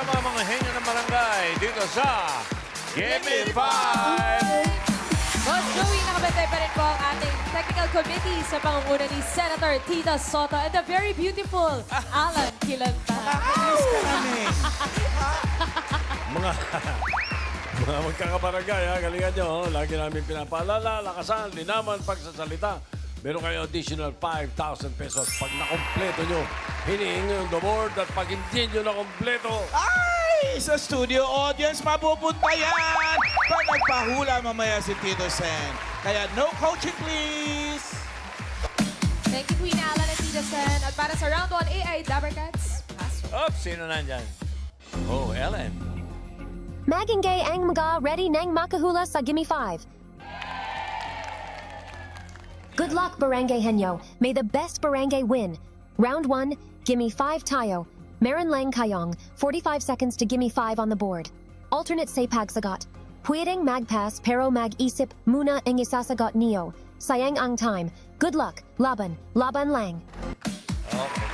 Kasama ang mga henyo ng barangay dito sa Gimme 5! Boss Joey, nakabantay pa rin po ang ating technical committee sa pangunguna ni Senator Tita Soto and the very beautiful Alan Kilanta. Kakainis ka kami. Mga mga magkakabarangay, ha? Galingan nyo. oh. Lagi namin pinapaalala, lakasan, linaman, pagsasalita. Meron kayo additional 5,000 pesos. Pag nakompleto nyo, hinihingi yung the board at pag hindi nyo nakompleto, Ay! Sa studio audience, mapupunta yan! Pag nagpahula mamaya si Tito Sen. Kaya no coaching, please! Thank you, Queen Alan and Tita Sen. At para sa round 1 AI Dabbercats, pass. Up, sino nandyan? Oh, Ellen. Magingay ang mga ready nang makahula sa Gimme 5. Good luck, Barangay Henyo. May the best barangay win. Round 1, Gimme 5 tayo. Meron lang kayong 45 seconds to Gimme 5 on the board. Alternate say pagsagot. Pwedeng magpass pero mag-isip muna ang isasagot niyo. Sayang ang time. Good luck. Laban. Laban lang. Okay.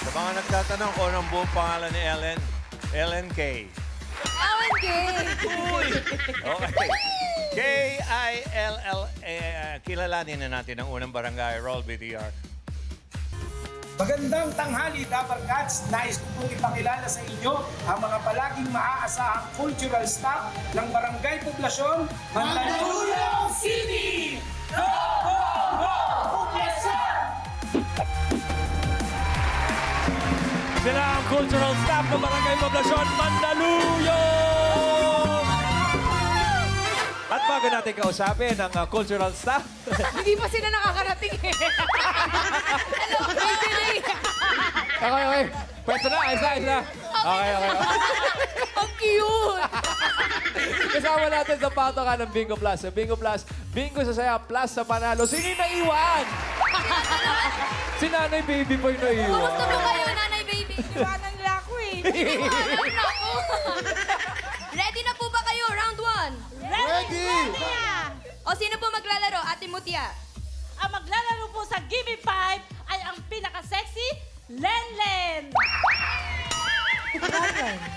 Sa mga nagtatanong kung anong buong pangalan ni Ellen, Ellen K. Alan Gay! Okay. K-I-L-L, eh, kilalanin na natin ang unang barangay, Roll BTR. Magandang tanghali, Dapper Cats. Nais ko pong ipakilala sa inyo ang mga palaging maaasahang cultural staff ng Barangay Poblasyon, Mandaluyong City! Go, go, go! Poblasyon! Sila ang cultural staff ng Barangay Poblasyon, Mandaluyong! At bago natin kausapin ang uh, cultural staff, Hindi pa sila nakakarating eh. Hello, may delay. okay, okay. Pwesto na, na, ayos na. Okay, okay. Ang cute! Kasama natin sa patokan ng Bingo Plus. Sa Bingo Plus, Bingo sa saya, plus sa panalo. Sino yung naiwan? si Nanay Baby yung naiwan. Kamusta po kayo, nanay baby? Iwanan nila ako eh. Iwanan na ako. O sino po maglalaro? Ate Mutia. Ang maglalaro po sa Gimme 5 ay ang pinaka-sexy, Lenlen!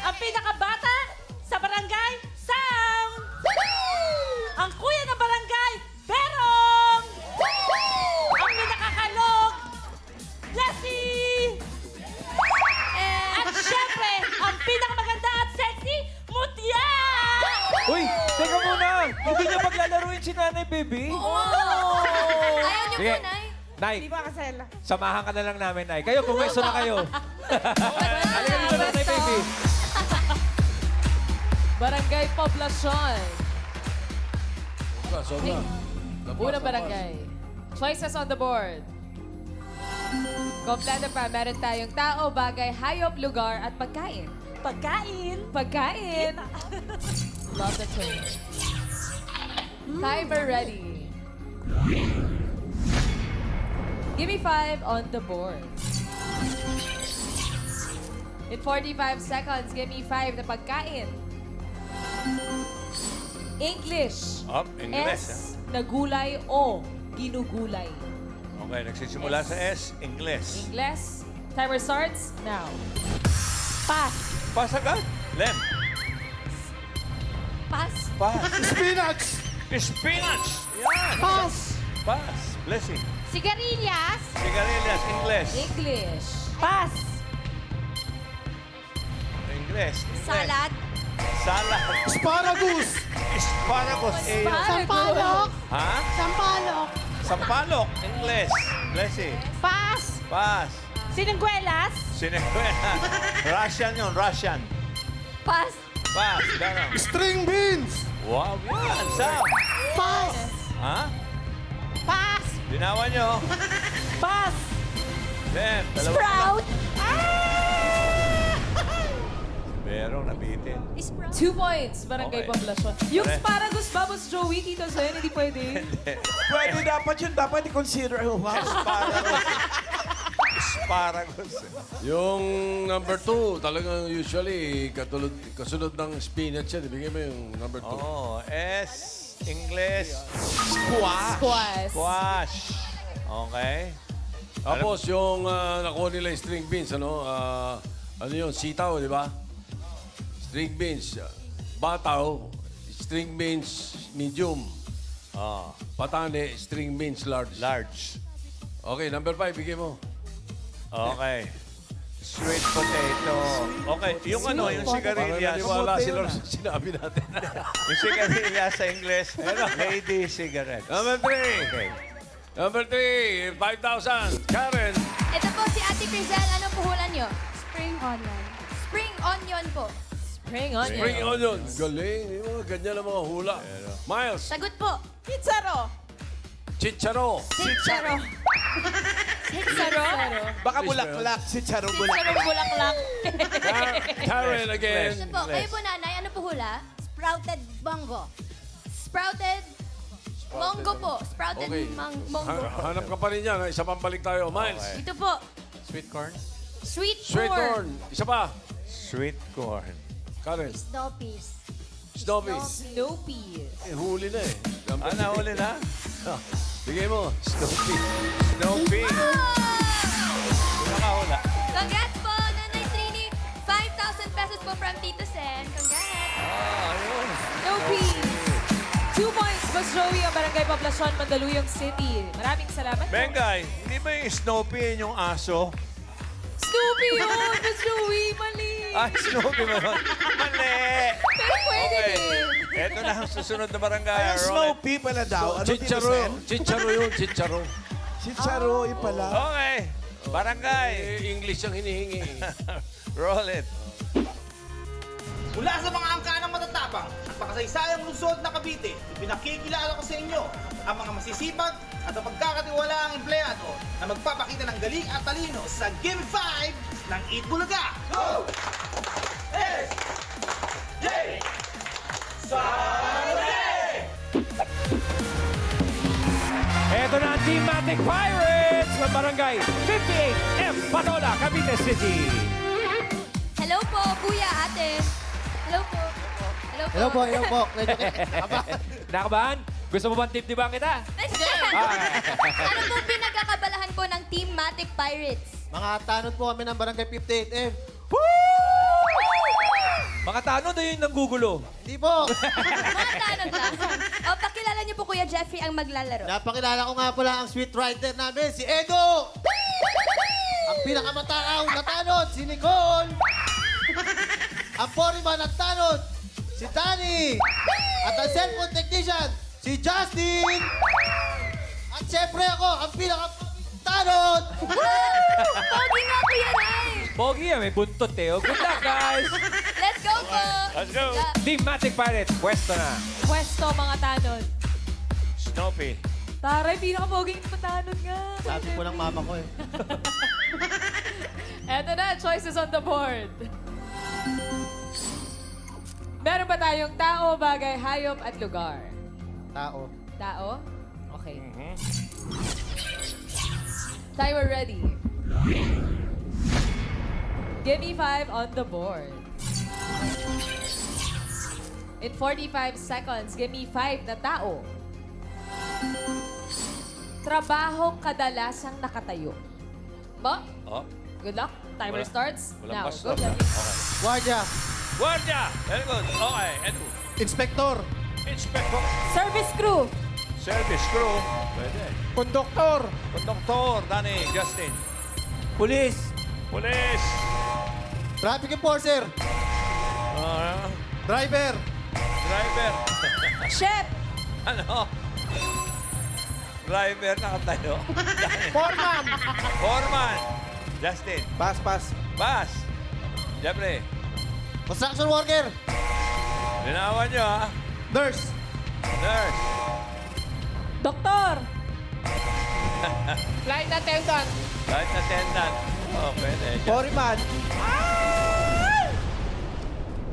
ang pinaka-bata sa barangay, Sam! ang kuya Nanay Baby? Ayaw niyo Sige. po, Nay? Nay, ba kasela? samahan ka na lang namin, Nay. Kayo, pumwesto na kayo. Halika dito, Nanay Baby. Barangay sobra. Unang barangay. Choices on the board. Kompleto pa, meron tayong tao, bagay, hayop, lugar, at pagkain. Pagkain. Pagkain! Love the turn. Timer ready. Give me five on the board. In 45 seconds, give me five na pagkain. English. Up, English. S na gulay o ginugulay. Okay, nagsisimula sa S, English. English. Timer starts now. Pass. Pass agad. Lem. Pass. Pass. Spinach! Spinach. Yan. Pass. Pass. Blessing. Sigarilyas. Sigarilyas, English. English. Pass. English. English. Salad. Salad. Asparagus! Asparagus. Eh, Sampalok. Ha? Sampalok. Sampalok. English. Blessing. Pass. Pass. Sinengguelas. Sinekwela. Russian yun, Russian. Pass. Pass. Ganon. String beans! Wow, yan. Sam. Pass. Ha? Pass. Binawan nyo. Pass. Lem. Dalawa. Sprout. Merong nabitin. Sprout. Two points, Barangay Okay. Poblasyon. Yung Pare- asparagus ba, Boss Joey, Tito Sen, hindi pwede. Pwede dapat yun. Dapat i-consider. Oh, wow. Asparagus. Asparagus. Yung number two, talagang usually katulad, kasunod ng spinach yan. Ibigay mo yung number two. Oh, S, English, Squash. Squash. squash. Okay. Tapos yung ah, nakuha nila yung string beans, ano? ah, ano yun? Sitaw, di ba? string beans. Bataw, string beans medium. Oh, Patane, string beans large. large. Okay, number five, bigay mo. Okay. Sweet potato. Okay, yung ano, yung sigarilyas. naniwala sila sa sinabi natin. yung sigarilyas sa English, lady cigarettes. number three. Okay. Number three, 5,000. Karen. Ito po si Ate Crisel. Ano puhulan nyo? Spring onion. Spring onion po. Spring onion. Spring onion. Galing. Yung mga ganyan ang mga hula. Miles. Sagot po. Pizzaro. Chicharo. Chicharo. Chicharo. Baka bulaklak si Charo Bulaklak. Chicharo bulaklak. Kar- Karen again. Ito po. Kayo po nanay. Ano puhula? Sprouted bongo. Sprouted Mongo po. Sprouted Okay. mang mongo. Ha- hanap ka pa rin yan. Isa pang balik tayo. Miles. Ito po. Sweet corn? Sweet, Sweet corn. Isa pa. Sweet corn. Karen. Snowpeas. Snowbees. Snoopy. Eh, huli na eh. Number Ah, nahuli na? Bigay mo. Snowbees. Snoopy. Nakahula. Congrats po, Nanay Trini. 5,000 pesos po from Tito Sen. Congrats. Ah, ayun. Snoopy. Two points, Boss Joey, ang Barangay Poblacion, Mandaluyong City. Maraming salamat po. Bengay, hindi ba yung Snoopy yun yung aso? Snoopy yun, Joey. Mali. Ay, Snoopy yun? Mali! Pero pwede Okay. din. Ito na ang susunod na barangay. Ay, Roll it. Snoopy pala daw. Ano Chicharo. Sen? Chicharo yun. Chicharo. Si Charo, yung pala. Okay. Barangay. Eh, English ang hinihingi. Roll it. Mula sa mga angka ng matatapang at makasaysayang lungsod na Cavite, pinakikilala ko sa inyo ang mga masisipag at ang pagkakatiwalaang empleyado na magpapakita ng galing at talino sa Game 5 ng Eat Bulaga. Go! S! J! Ito na ang Team Matic Pirates ng Barangay 58M, Patola, Cavite City. Hello po, kuya, ate. Hello po. Hello po. hello po. Nakabahan? Gusto mo bang tip-tipan kita? ano po pinagkakabalahan po ng Team Matic Pirates? Mga tanod po kami ng Barangay 58M. Mga tanong na yung nanggugulo. Hindi po. Mga tanong lang. O, pakilala niyo po Kuya Jeffrey ang maglalaro. Napakilala ko nga pala ang sweet writer namin, si Edo! Ang pinakamatakaw na tanod, si Nicole! Ang foreman ng tanod, si Danny! At ang cellphone technician, si Justin! At syempre ako, ang pinakatanod! Pogi nga, Kuya Ray! Pogi yan, may buntot eh. Oh, Good luck, guys! Let's go po! Let's go. Team Matic Pirates, pwesto na. Pwesto, mga tanod. Snoopy. Taray, pinaka-poging patanod nga. Sabi po ng mama ko eh. Eto na, choices on the board. Meron ba tayong tao, bagay, hayop, at lugar? Tao. Tao? Okay. Timer ready. Give me five on the board. In 45 seconds, give me five na tao. Trabaho kadalasang nakatayo. Ba? Oh. Good luck. Timer Wala- starts Walang now. pass Go, stop. Jeffy. Okay. Guardia. Guardia. Very good. Okay. Edu. Inspektor. Inspector. Service crew. Service crew. Pwede. Konduktor. Conductor. Danny. Justin. Police. Police. Traffic enforcer. Driver. driver. Chef. ano? Driver nakatayo. Foreman. Foreman. Justin. Pass, pass. Bas. Jeffrey. Construction worker. Linawan nyo ha. Nurse. Nurse. Doktor. Flight attendant. Flight attendant. Oh, pwede. Foreman.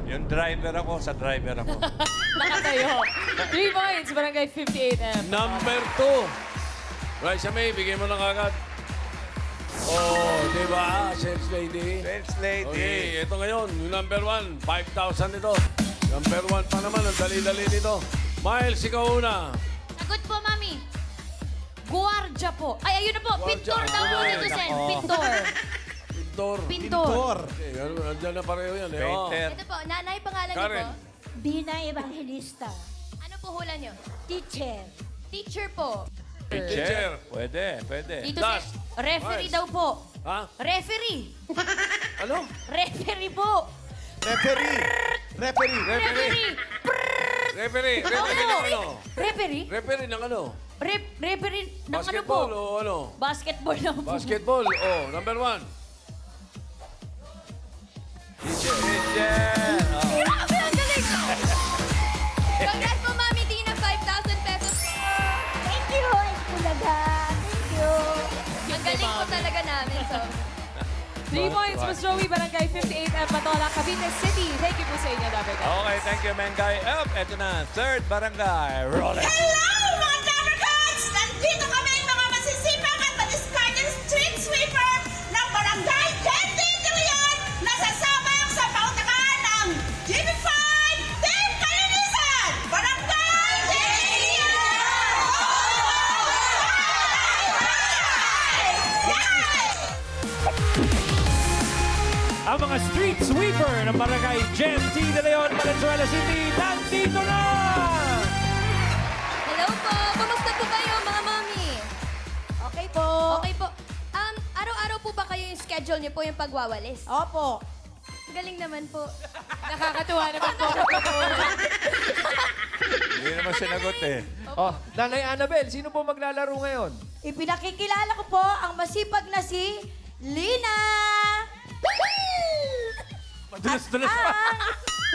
Yung driver ako, sa driver ako. Nakatayo. Three points, Barangay 58M. Number two. Raisa May, bigay mo na kagad. Oh, di ba? Sales lady. Sales lady. Okay, ito ngayon, yung number one, 5,000 ito. Number one pa naman, ang dali-dali nito. Miles, ikaw una. Sagot po, Mami. Guardia po. Ay, ayun na po. Guardia. Pintor daw po Ay, Sen. nako. Pintor. Pintor. Pintor. Okay, ano, andyan na pareho yan eh. Oh. Painter. Ito po, nanay, pangalan niyo Karen. po? Bina Evangelista. Ano po hula niyo? Teacher. Teacher po. Teacher. Pwede, pwede. Dito Das. si... Referee Nice. daw po. Ha? Referee. Ano? Referee po. Referee. Referee. Referee. Referee. Referee ng ano? Referee? Referee ng ano? Rep referee ng ano po? Basketball o ano? Basketball lang po. Basketball. Oh, number one. Oh. Grabe, ang galing! Congrats po, Mami Tina. 5,000 pesos po. Thank you, Bulaga. Thank you. Ang galing po talaga namin. So, Three points, Mas Joey, Barangay 58M, Matola, Cavite City. Thank you po sa inyo, Dabber Guys. Okay, thank you, Mengay. Up, eto na. Third barangay. Roll it. Hello, mga Dabbercats! Nandito Ang mga street sweeper ng barangay Gen T de Leon, Valenzuela City, nandito na! hello po. Kumusta po kayo, mga mami? Okay po. Okay po. Um, araw-araw po ba kayo yung schedule niyo po yung pagwawalis? Opo. Galing naman po. Nakakatuwa naman po. Hindi naman sinagot eh. Oh, Nanay Annabel, sino po maglalaro ngayon? Ipinakikilala ko po ang masipag na si Lina! Madulas-dulas pa.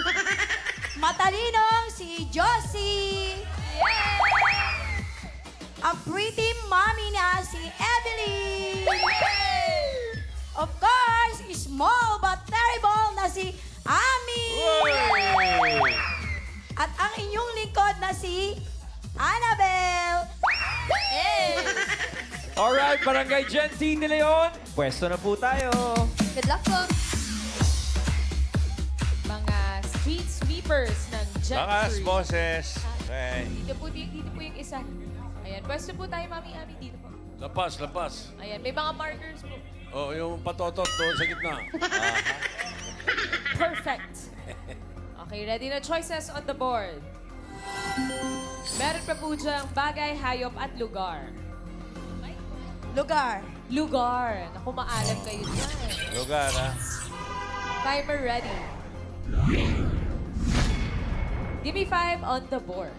Ang matalinong si Josie! Ang pretty mommy na si Evelyn! Of course, small but terrible na si Ami! At ang inyong lingkod na si Annabel! Alright, barangay Gen T de Leon, pwesto na po tayo. Good luck po. Sweepers ng Bakas, Gentry. boses. Okay. Dito po, dito, dito po yung isa. Ayan, pwesto po tayo, Mami Ami, dito po. Lapas, lapas. Ayan, may mga markers po. Oh, yung patotot doon sa gitna. Perfect. Okay, ready na choices on the board. Meron pa po diyang bagay, hayop at lugar. Lugar. Lugar. Naku, maalam kayo dyan. Lugar, ha? Timer ready. Give me five on the board.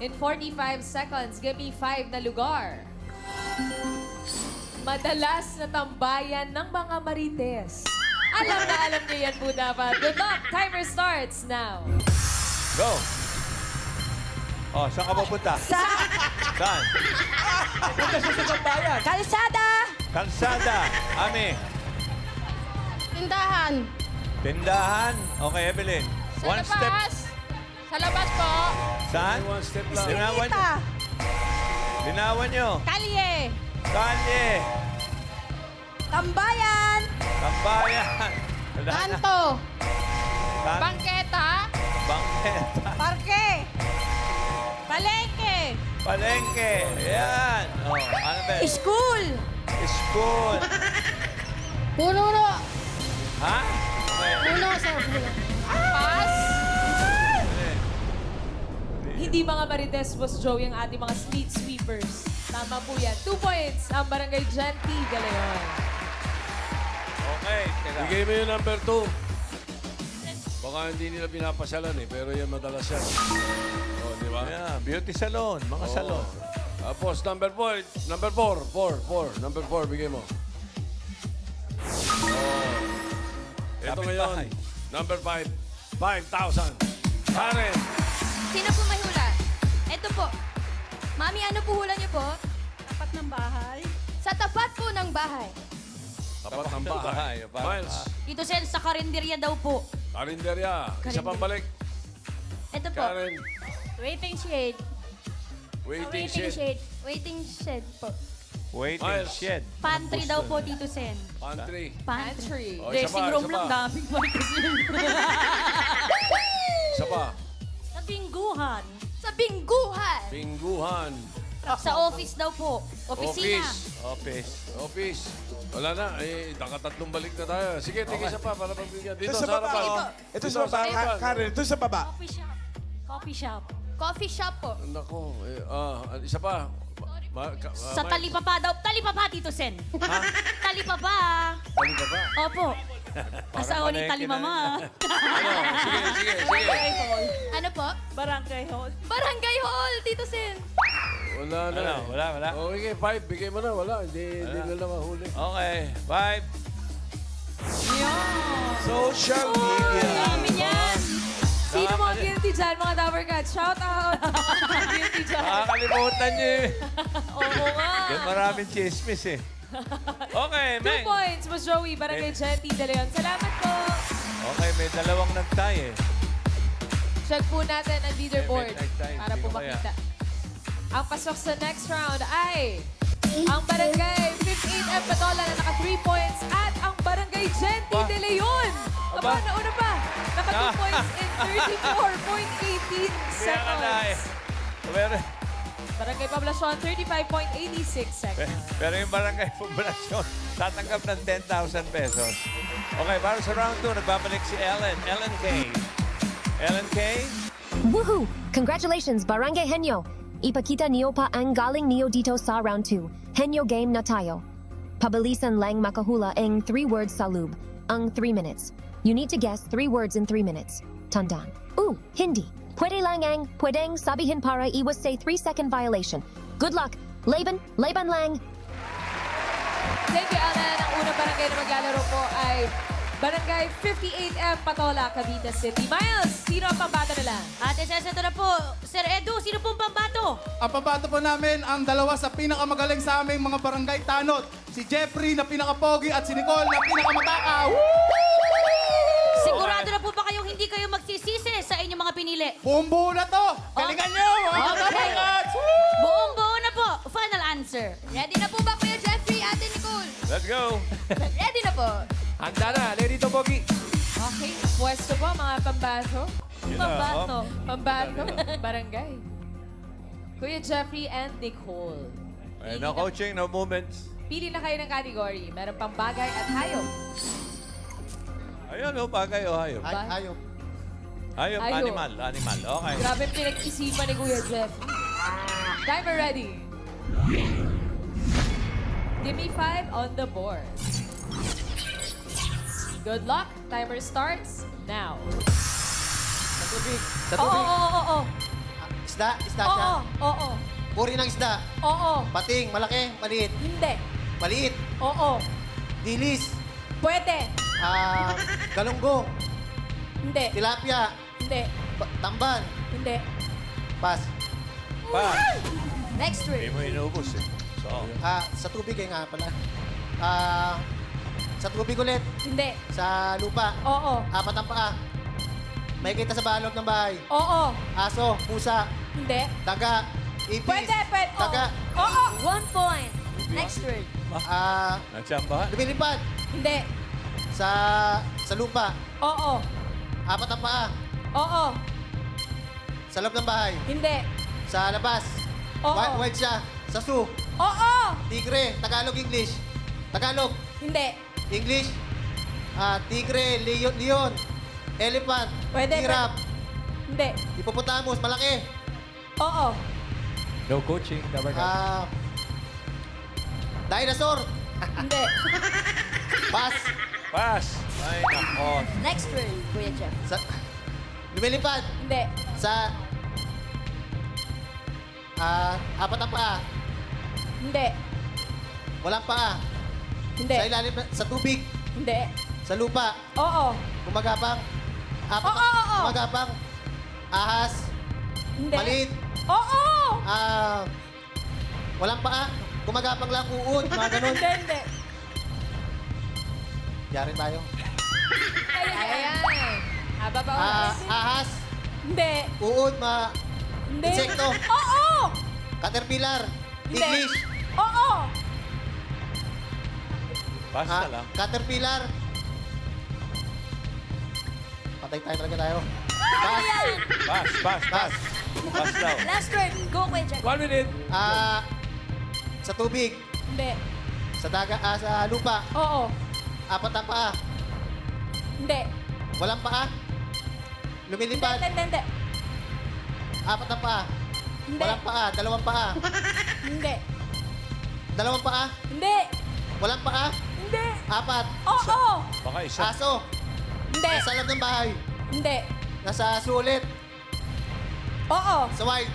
In 45 seconds, give me five na lugar. Madalas na tambayan ng mga marites. Alam na alam niyo yan po dapat. Good luck! Timer starts now. Go. Oh, saan ka pupunta? Sa Saan? Punta siya sa sambayan. kalsada. Kalsada. Ami. Tindahan. Tindahan. Okay, Evelyn. One step. Sa labas po. Saan? One step lang. Linawan nyo. Kita. Linawan nyo. Kalye. Kalye. Tambayan. Tambayan. Kanto. Kan- Bangketa. Bangketa. Parke. Palengke. Palengke. Yan. Oh, ano ba? School. School. Pununo. Ha? Puno sa Pas. Hindi mga marites, Boss Joey, ang ating mga street sweepers. Tama po yan. Two points ang Barangay Genti de Leon. Okay. Teka. Bigay mo yung number two. Baka hindi nila pinapasyalan eh, pero yan madalas yan. Oh, di ba? Yeah, beauty salon. Mga Oo. salon. Tapos number four, number four, four, four, number four, bigay mo. Oh. Ito Kapit ngayon, bahay. number five, 5,000. Karen, Sino po may hula? Ito po. Mami, ano po hula niyo po? Tapat ng bahay. Sa tapat po ng bahay. tapat ng bahay, bahay. Miles, Dito Sen, sa karinderya daw po. karinderya. Isa pang balik. Ito po. Karen, Waiting shade. waiting Waiting shed. Waiting shed po. Waiting Miles. shed. Pantry daw po, Tito Sen. Pantry. Pantry. Oh, isa Dressing pa, room isa lang, pa. daming yun. Isa pa, Sa bingguhan. Sa bingguhan. pingguhan. Sa office daw po. Opisina. Office. Office. Office. Wala na. Eh, nakatatlong balik na tayo. Sige, tingin isa pa para magbigyan. Dito Ito sa baba. harapan. oh. Ito sa baba. Ka- harapan. Karen, ito sa baba. Coffee shop. Coffee shop. Coffee shop po. Nako. Eh, ah, isa pa. Ma, ka, ah, Sa talipapa daw. Talipapa, Tito Sen. Talipapa. Tali ka ba? Opo. Asawa ni Talimama. Ano? Sige, sige, sige. Barangay hall. ano po? Barangay hall. Barangay Hall, Tito Sen. Wala na. Wala, wala, wala. Okay, five. Bigay mo na. Wala. Hindi, hindi na lang mahuli. Okay. Five. Social media. Dami niyan. Sino mga guilty dyan, mga Dabber Cats? Shout out! guilty dyan. Nakakalimutan niyo eh. Oo nga. Yung maraming chismis eh. Okay, Two Meng. points, Mas Joey, Barangay Jetty De Leon. Salamat po. Okay, may dalawang nagtay eh. Check po natin ang leaderboard May midnight time. para po Sino kaya? makita. Ang pasok sa next round ay ang Barangay 58 M Patola na naka 3 points at ang Barangay Ba? De Leon. Aba, Aba. nauna pa. Naka 2 Ah. points in 34.18 Kaya ka na eh. seconds. Pero, Barangay Poblacion, 35.86 seconds. pero yung barangay poblasyon, tatanggap ng 10,000 pesos. Okay, para sa round 2, nagbabalik si Ellen. Ellen K. Ellen K. Woohoo! Congratulations, Barangay Henyo! Ipakita niyo pa ang galing niyo dito sa round 2. Henyo game na tayo. Pabilisan lang makahula ang 3 words sa loob. Ang 3 minutes. You need to guess 3 words in 3 minutes. Tandaan. Ooh, Hindi. Pwede lang ang pwedeng sabihin para iwas say 3 second violation. Good luck. Laban, Laban lang. Thank you, Alan. Ang unang barangay na maglalaro po ay Barangay 58M Patola, Cavite City. Miles, sino ang pambato nila? Ate Cesar, ito na po. Sir Edu, sino pong pambato? Ang pambato po namin ang dalawa sa pinakamagaling sa aming mga barangay tanod. Si Jeffrey na pinakapogi at si Nicole na pinakamatakaw. Sigurado hindi kayo magsisisi sa inyong mga pinili? Buong buo na to! Galingan nyo! Mga Okay. kabangats! Buong buo na po. Final answer. Ready na po ba Kuya Jeffrey, Ate Nicole? Let's go. Ready na po. Handa na. Lady Tobogi. Okay, pwesto po mga pambato. Yun na, Pambato. oh. Pambato. Barangay. Kuya Jeffrey and Nicole. Eh, no coaching, no movements. Pili na kayo ng category. Meron pang bagay at hayop. Ayun, oh, bagay, oh, hayop. Ba- Ayop. Hayop. animal, animal. Okay. Grabe pinag-isipan ni Kuya Jeffrey. Timer ready. Give me five on the board. Good luck. Timer starts now. Sa tubig. Sa Oo, tubig. oo, oo, oo. Isda, isda Oo, siya. oo, Puri ng isda. oo. Pating, malaki, maliit. Hindi. Maliit. Oo. Dilis. Pwede. Ah, galunggong. Hindi. Tilapia. Hindi. ba- Tamban. Hindi. Pas. Pa. Next Hindi word. mo inubos eh. So, Ah, sa tubig eh nga pala. Ah, sa tubig ulit. Hindi. Sa lupa. Oo. Apat ang paa. May kita sa balog ng bahay. Oo. Aso, pusa, Hindi. daga, ipis. Pwede, pwede. Oo. Daga. Oo. One point. Next word. Ah, nagsambahan. lumilipad. Hindi. Sa sa lupa. Oo. Apat ang paa. Oo. Sa loob ng bahay. Hindi. Sa labas. Oo. Wild, wild siya. Sa zoo. Oo. Tigre. Tagalog, English. Tagalog. Hindi. English. Ah, tigre, leon, leon. Elephant. Pwede, Giraffe. Hindi. Hippopotamus, malaki. Oo. No coaching. Dabber Cats. Ah, dinosaur. Hindi. Pass. Pass. Ay, nako. Next word, Kuya Jeff. Sa, lumilipad. Hindi. Sa ah, apat ang paa. Hindi. Walang paa. Hindi. Sa ilalim, na- sa tubig. Hindi. Sa lupa. Oo. Gumagapang. Apat Oo, oo, oo. Gumagapang. Ahas. Hindi. Maliit. Oo. Ah, walang paa. Gumagapang lang uod. Mga ganun. Hindi, hindi. Yari tayo. Ayan. Haba pa Ah, ahas. Hindi. Uod. Ma Hindi. Insekto. Oo. caterpillar. Hindi. English. Oo. Pass Ah, lang. caterpillar. Patay tayo talaga tayo. Ano Pass. yan? Pass, pass, pass. Pass. Pass daw. Last word. Go, Kuya Jeff. One minute. Ah, sa tubig, Hindi. sa daga, ah, sa lupa, Oo. apat ang paa, Hindi. walang paa, lumilipad, hindi, hindi. apat ang paa, Hindi. walang paa, dalawang paa, Hindi. dalawang paa, Hindi. walang paa, Hindi. apat, Oo. Baka isa. aso, Hindi. nasa loob ng bahay, Hindi. nasa sulit, Oo. sa white,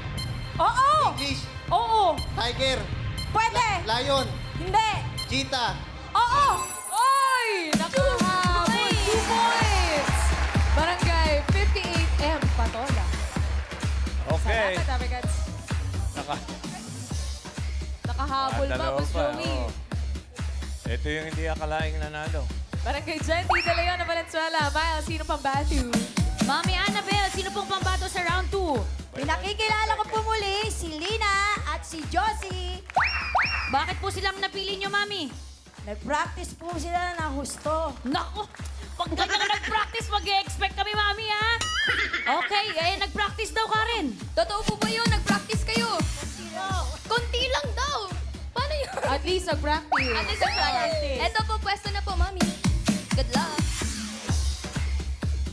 Oo. English, Oo. tiger, Pwede. lion, Hindi. cheetah, Oo. Okay. Salamat, Abigats. Naka, Nakahabol Ah, pa, dalawa Boss pa, Joey. oo. ito yung hindi akalaing nanalo. Barangay 20 De Leon na Valenzuela. Miles, sino pang batu? Mami Annabelle, sino pong pambato sa round 2? Pinakikilala ko po muli si Lina at si Josie. Bakit po silang napili nyo, Mami? Nag-practice po sila na husto. Naku! Pag ganyan ka nag-practice, mag expect kami, Mami, ha? Okay, eh, nag-practice daw ka rin. Totoo po ba yun? Nag-practice kayo? Konti lang daw. Paano yun? At least nag-practice. At least nag-practice. Ito po, pwesto na po, Mami. Good luck.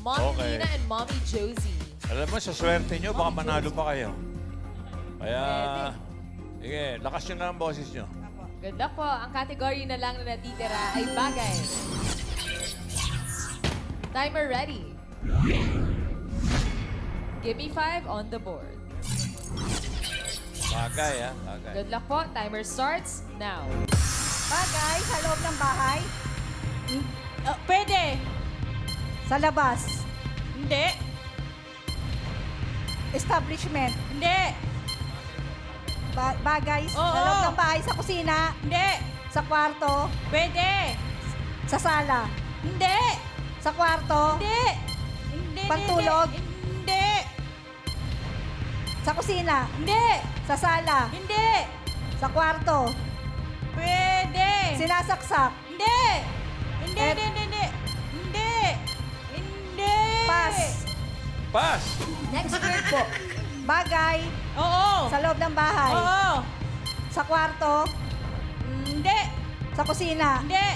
Mommy Okay. Lina and Mommy Josie. Alam mo, sa swerte nyo, baka manalo pa kayo. Kaya, sige, lakas nyo na ang boses nyo. Good luck po. Ang category na lang na natitira ay bagay. Timer ready. Give me five on the board. Bagay, ha? Bagay. Good luck po. Timer starts now. Bagay sa loob ng bahay? pwede. Sa labas? Hindi. Establishment? Hindi. bagay sa loob ng bahay? Sa kusina? Hindi. Sa kwarto? Pwede. Sa sala? Hindi. Sa kwarto? Hindi. Hindi. Pantulog? Hindi. Sa kusina? Hindi. Sa sala? Hindi. Sa kwarto? Pwede. Sinasaksak? Hindi. Hindi, hindi, hindi, hindi. Hindi. Pass. Pass! Next word po. Bagay. Oo. Sa loob ng bahay. Oo. Sa kwarto. Hindi. Sa kusina. Hindi.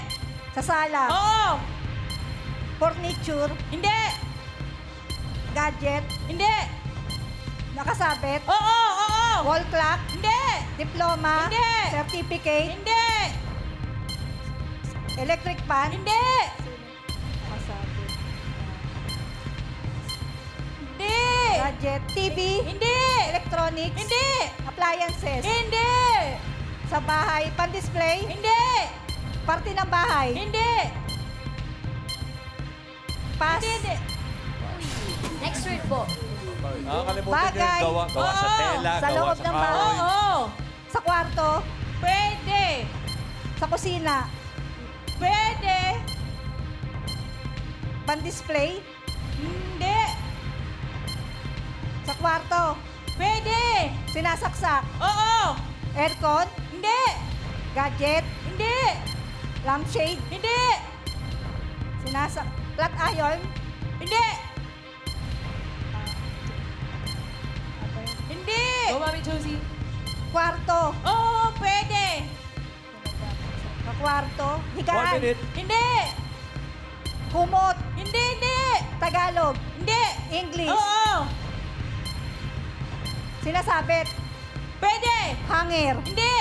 Sa sala. Oo. Furniture. Hindi. Gadget. Hindi. Nakasabit. Oo, oo. Wall clock. Hindi. Diploma. Hindi. Certificate. Hindi. Electric fan. Hindi. Nakasabit. Hindi. Gadget. TV. Hindi. Electronics. Hindi. Appliances. Hindi. Sa bahay, pan-display. Hindi. Parte ng bahay. Hindi. Pass. Hindi, Next word po. Nakakalimutan nyo Bagay. yung gawa, gawa sa Oo. tela, Sa gawa loob sa ng kahoy. bahay. Oo. Sa kwarto. Pwede. Sa kusina. Pwede. Pan-display. Hindi. Sa kwarto. Pwede. Sinasaksak. Oo. Aircon. Hindi. Gadget. Hindi. Lampshade. Hindi. Sinasak... Flat iron. Hindi. Mommy Josie. Kwarto. Oo, pwede. Kwarto. Higaan. One minute. Hindi. Kumot. Hindi, hindi. Tagalog. Hindi. English. Oo. Sinasabit. Pwede. Hanger. Hindi.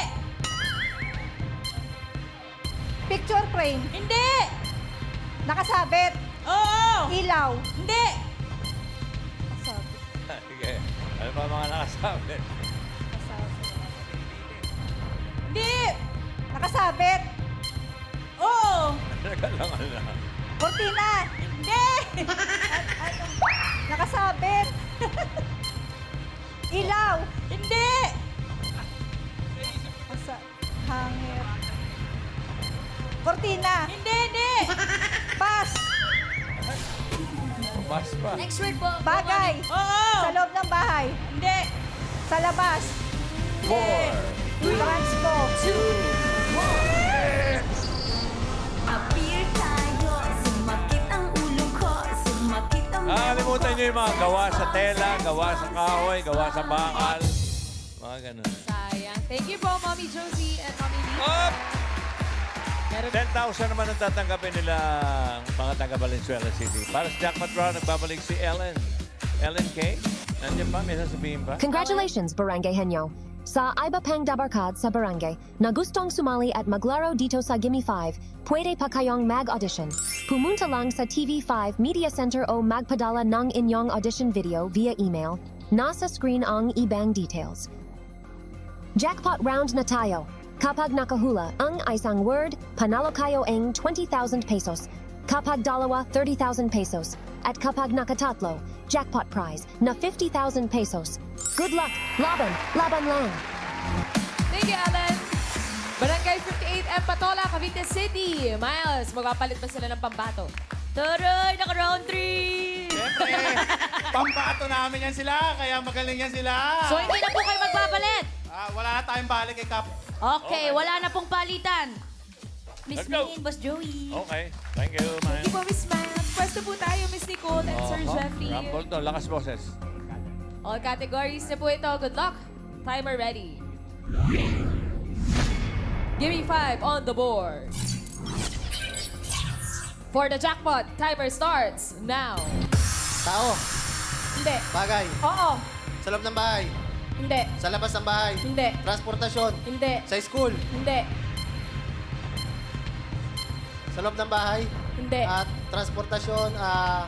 Picture frame. Hindi. Nakasabit. Oo. Ilaw. Hindi. Ano pa mga nakasabi? Hindi. Nakasabit. Oo. Nagalangan na. Cortina. Hindi. Ano? Nakasabit. Ilaw. Hindi. Nasa hanger. Cortina. Hindi, hindi. Pass. Pass pa. Next word po. Bagay. Oo. Sa loob ng bahay. Hindi. Sa labas. Four. Transpo. Appear tayo, sumakit ang ulo ko, sumakit ang Nakakalimutan kalimutan nyo yung mga gawa sa tela, gawa sa kahoy, gawa sa bakal. Mga ganun. Sayang. Thank you po, Mommy Josie and Mommy Lee. Up! Meron 10,000 naman ang tatanggapin nila ang mga taga Valenzuela City. Para sa jackpot round, nagbabalik si Ellen. Ellen K. Nandiyan ba? May sasabihin pa? Congratulations, Barangay Henyo. Sa Iba Pang Dabarkad sa Barangay, na gustong sumali at maglaro dito sa Gimme 5, pwede pa kayong mag-audition. Pumunta lang sa TV5 Media Center o magpadala ng inyong audition video via email. Nasa screen ang ibang details. Jackpot round na tayo. Kapag nakahula ang isang word, panalo kayo ang 20,000 pesos. Kapag dalawa, 30,000 pesos. At kapag nakatatlo, jackpot prize na 50,000 pesos. Good luck! Laban! Laban lang! Thank you, Alan. Barangay 58 M. Patola, Cavite City. Miles, magpapalit ba sila ng pambato? Taray, naka-round 3! Siyempre, pambato namin yan sila, kaya magaling yan sila. So, hindi na po kayo magbabalit. Ah, wala na tayong balik kay Kap. Okay, wala na pong palitan. Miss Let's go. Boss Joey. Okay. Thank you, man. Thank you po, Miss Miles. Pwesto po tayo, Miss Nicole and Sir Oho. Jeffrey. Rumble to. Lakas boses. All categories na po ito. Good luck. Timer ready. Give me five on the board. For the jackpot, timer starts now. Tao, Hindi. bagay, Oo. sa loob ng bahay, Hindi. sa labas ng bahay, Hindi. transportasyon, Hindi. sa school, Hindi. sa loob ng bahay, Hindi. at transportasyon, ah,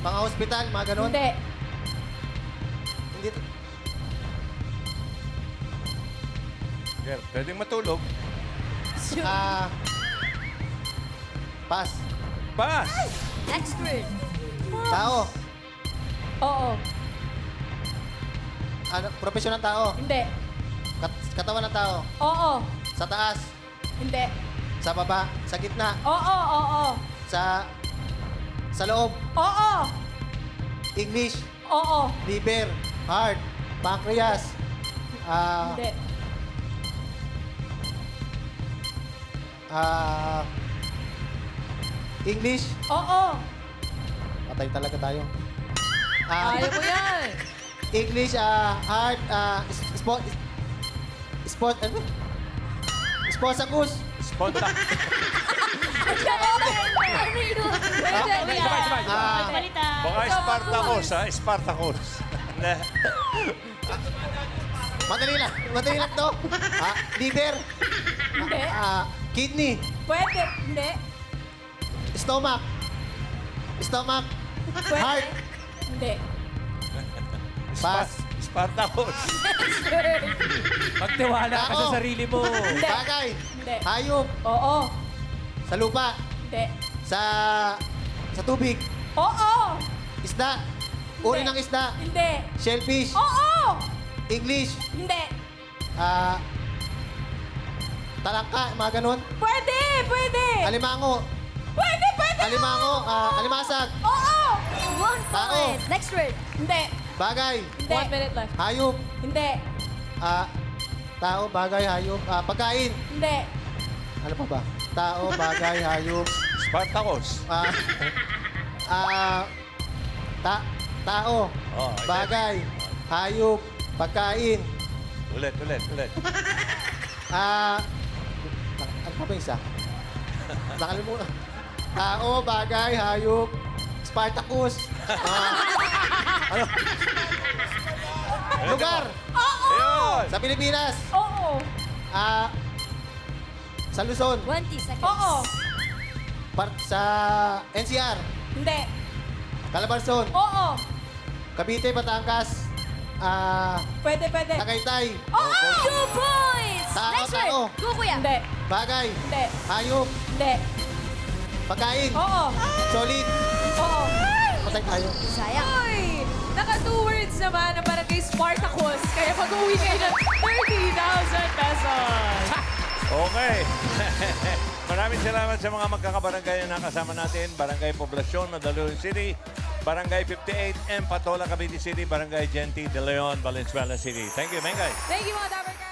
mga hospital, mga ganun. Hindi. Hindi. Girl, pwedeng matulog. Ah, pass. Pass! Next word. Tao, Oo. Ano, profesyon ng tao, Hindi. kat- katawan ng tao, Oo. sa taas, Hindi. sa baba, sa gitna, Oo. Oo. sa sa loob, Oo. English, Oo. liver, heart, pancreas, ah, Hindi. ah, English, Oo. patay talaga tayo. Ah, Ayaw mo yan. English, ah, heart, ah, sport, sport, ano? Sposagus. Sponta. Ah, Palitan. Baka Spartacus, ha? Spartacus. Na- madali lang, madali lang to. Ah, liver, Hindi. ah, kidney, Pwede. Hindi. stomach, stomach, Pwede. heart, Hindi. Pass, Spartacus. Magtiwala ka sa Tao. sarili mo. bagay, Hindi. hayop, Oo. sa lupa, Hindi. sa sa tubig, Oo. isda, uri Hindi. ng isda, Hindi. shellfish, Oo. English, Hindi. ah, talangka, mga ganun, Pwede. Pwede. alimango, Pwede. Pwede. alimango, ah, alimasag, Oo. One Tao. point. Next word. Hindi. Bagay, Hindi. One minute left. hayop, Hindi. ah, tao, bagay, hayop, ah, pagkain, Hindi. ano pa ba? Tao, bagay, hayop, Spartacus. ah, ah, ta, tao, Oh, bagay, hayop, pagkain, Ulit, ulit, ulit. ah, ano pa ba isa? Nakalimutan. Tao, bagay, hayop, Spartacus, ah, ano? Lugar, Ayun! sa Pilipinas, Oo. ah, sa Luzon, 20 seconds. Oo. part sa NCR, Hindi. Calabarzon, Oo. Cavite, Batangas, ah, Pwede. Pwede. Tagaytay, Oo. Two points. Tao, Next tao. word. Go, kuya. Hindi. bagay, Hindi. hayop, Hindi. pagkain, Oo. solid, Oo. patay tayo. Sayang. Naka two words naman na parang kay Spartacus. Kaya mag-uwi kayo ng 30,000 pesos. Okay. Maraming salamat sa mga magkakabarangay na nakasama natin. Barangay Poblacion, Mandaluyong City. Barangay 58, M. Patola, Cavite City. Barangay Genti, De Leon, Valenzuela City. Thank you, Mengay. Thank you mga Dabarkad.